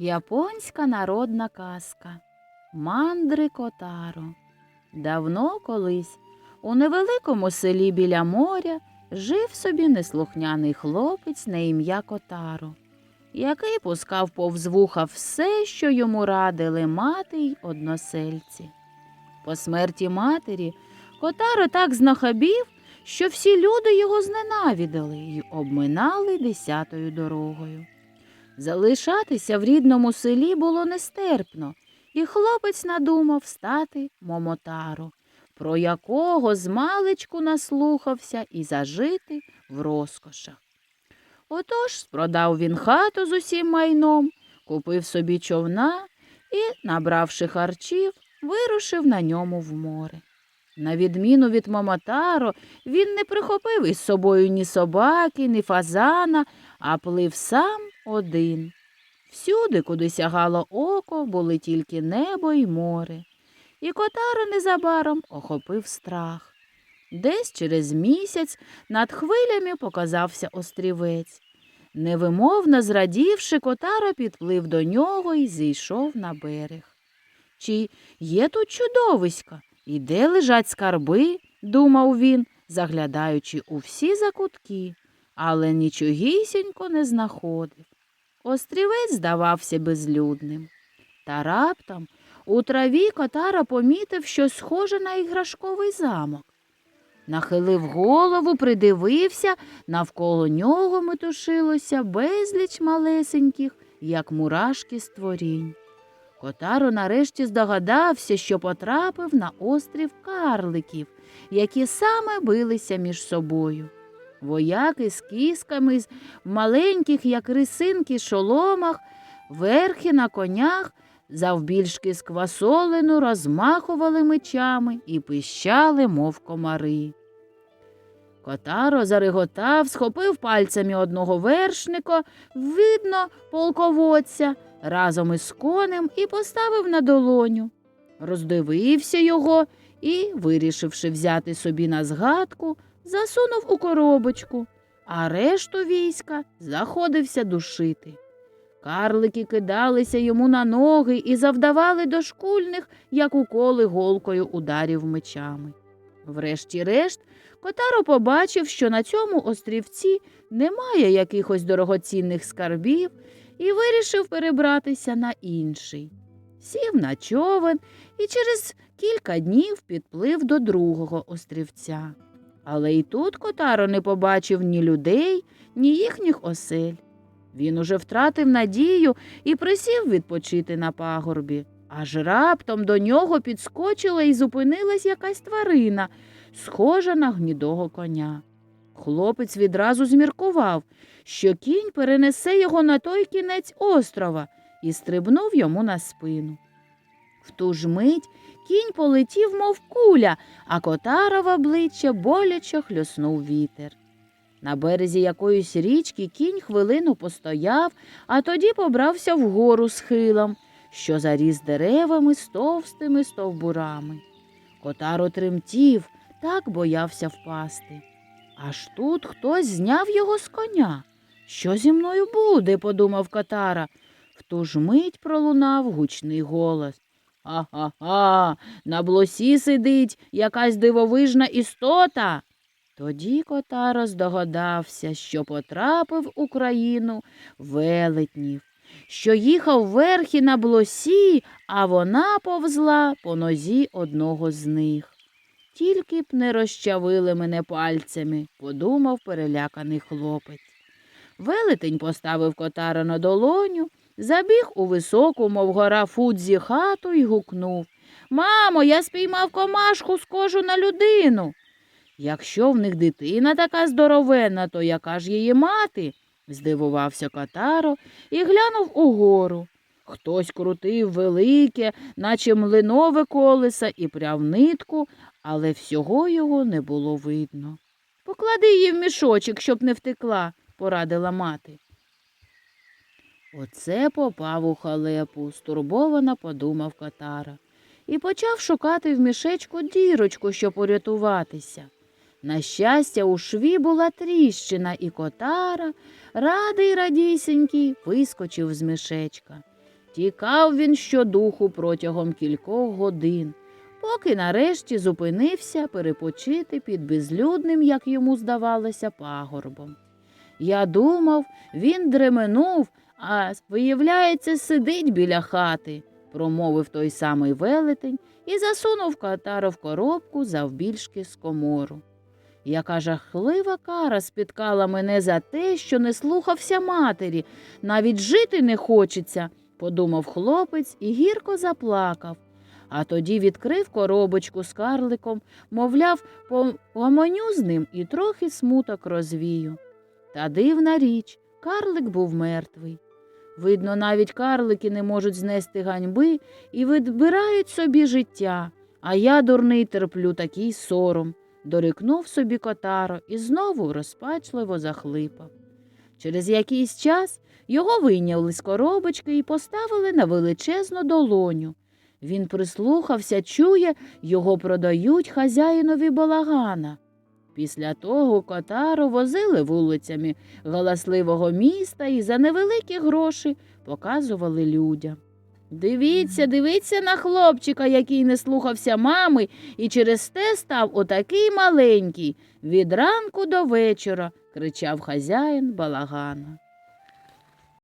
Японська народна казка Мандри Котаро. Давно колись у невеликому селі біля моря жив собі неслухняний хлопець на ім'я Котаро, який пускав повз вуха все, що йому радили мати й односельці. По смерті матері Котаро так знахабів, що всі люди його зненавидали й обминали десятою дорогою. Залишатися в рідному селі було нестерпно, і хлопець надумав стати Момотаро, про якого змалечку наслухався і зажити в розкошах. Отож спродав він хату з усім майном, купив собі човна і, набравши харчів, вирушив на ньому в море. На відміну від Момотаро, він не прихопив із собою ні собаки, ні фазана, а плив сам один. Всюди, куди сягало око, були тільки небо й море. І Котаро незабаром охопив страх. Десь через місяць над хвилями показався острівець. Невимовно зрадівши, Котаро підплив до нього і зійшов на берег. Чи є тут чудовиська? І де лежать скарби? думав він, заглядаючи у всі закутки, але нічогісінько не знаходив. Острівець здавався безлюдним. Та раптом у траві Котара помітив щось схоже на іграшковий замок. Нахилив голову, придивився, навколо нього метушилося безліч малесеньких, як мурашки створінь. Котаро нарешті здогадався, що потрапив на острів карликів, які саме билися між собою. Вояки з кісками, з маленьких, як рисинки, шоломах, верхи на конях, завбільшки з квасолину, розмахували мечами і пищали, мов комари. Котаро зареготав, схопив пальцями одного вершника, видно, полководця, разом із конем і поставив на долоню. Роздивився його і, вирішивши взяти собі на згадку, засунув у коробочку, а решту війська заходився душити. Карлики кидалися йому на ноги і завдавали дошкульних, як уколи голкою ударів мечами. Врешті-решт, Котаро побачив, що на цьому острівці немає якихось дорогоцінних скарбів, і вирішив перебратися на інший. Сів на човен і через кілька днів підплив до другого острівця. Але й тут Котаро не побачив ні людей, ні їхніх осель. Він уже втратив надію і присів відпочити на пагорбі. Аж раптом до нього підскочила і зупинилась якась тварина, схожа на гнідого коня. Хлопець відразу зміркував, що кінь перенесе його на той кінець острова і стрибнув йому на спину. В ту ж мить кінь полетів, мов куля, а котара в обличчя боляче хльоснув вітер. На березі якоїсь річки кінь хвилину постояв, а тоді побрався вгору схилом, що заріс деревами з товстими стовбурами. Котаро тремтів, так боявся впасти. Аж тут хтось зняв його з коня. Що зі мною буде? подумав Катара. В ту ж мить пролунав гучний голос. Ха-ха-ха, на блосі сидить якась дивовижна істота. Тоді Котаро здогадався, що потрапив у країну велетнів, що їхав верхи на блосі, а вона повзла по нозі одного з них. Тільки б не розчавили мене пальцями, подумав переляканий хлопець. Велетень поставив котара на долоню, забіг у високу, мов гора Фудзі хату і гукнув Мамо, я спіймав комашку схожу на людину. Якщо в них дитина така здоровенна, то яка ж її мати? здивувався Катаро і глянув угору. Хтось крутив велике, наче млинове колеса і пряв нитку, але всього його не було видно. Поклади її в мішочок, щоб не втекла, порадила мати. Оце попав у халепу, стурбовано подумав Катара, і почав шукати в мішечку дірочку, щоб урятуватися. На щастя, у шві була тріщина, і котара, радий радісінький, вискочив з мішечка. Тікав він щодуху протягом кількох годин, поки нарешті зупинився перепочити під безлюдним, як йому здавалося, пагорбом. Я думав, він дременув, а виявляється, сидить біля хати, промовив той самий велетень і засунув катара в коробку завбільшки з комору. Яка жахлива кара спіткала мене за те, що не слухався матері, навіть жити не хочеться, подумав хлопець і гірко заплакав. А тоді відкрив коробочку з карликом, мовляв, погомоню з ним і трохи смуток розвію. Та дивна річ, карлик був мертвий. Видно, навіть карлики не можуть знести ганьби і відбирають собі життя, а я, дурний, терплю такий сором, дорікнув собі котаро і знову розпачливо захлипав. Через якийсь час його вийняли з коробочки і поставили на величезну долоню. Він прислухався, чує, його продають хазяїнові балагана. Після того котару возили вулицями галасливого міста і за невеликі гроші показували людям. Дивіться, дивіться на хлопчика, який не слухався мами, і через те став отакий маленький від ранку до вечора, кричав хазяїн балагана.